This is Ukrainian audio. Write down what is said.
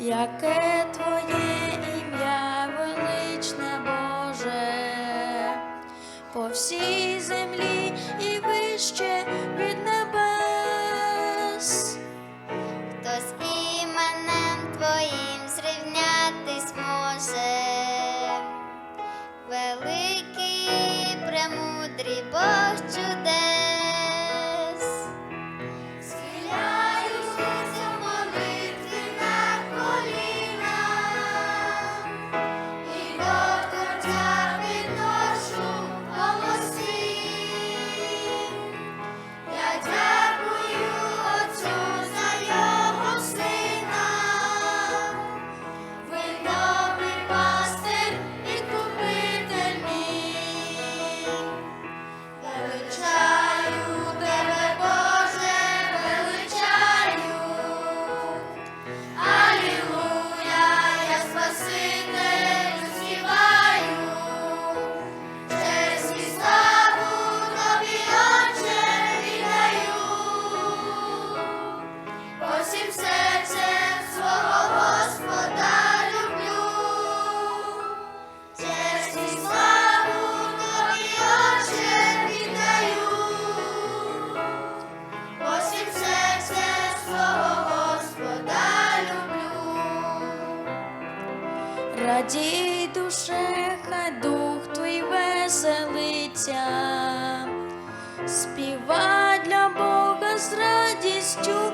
яке твоє ім'я величне Боже, по всій землі і вище від нас. радій душе, хай дух твій веселиться, співай для Бога з радістю.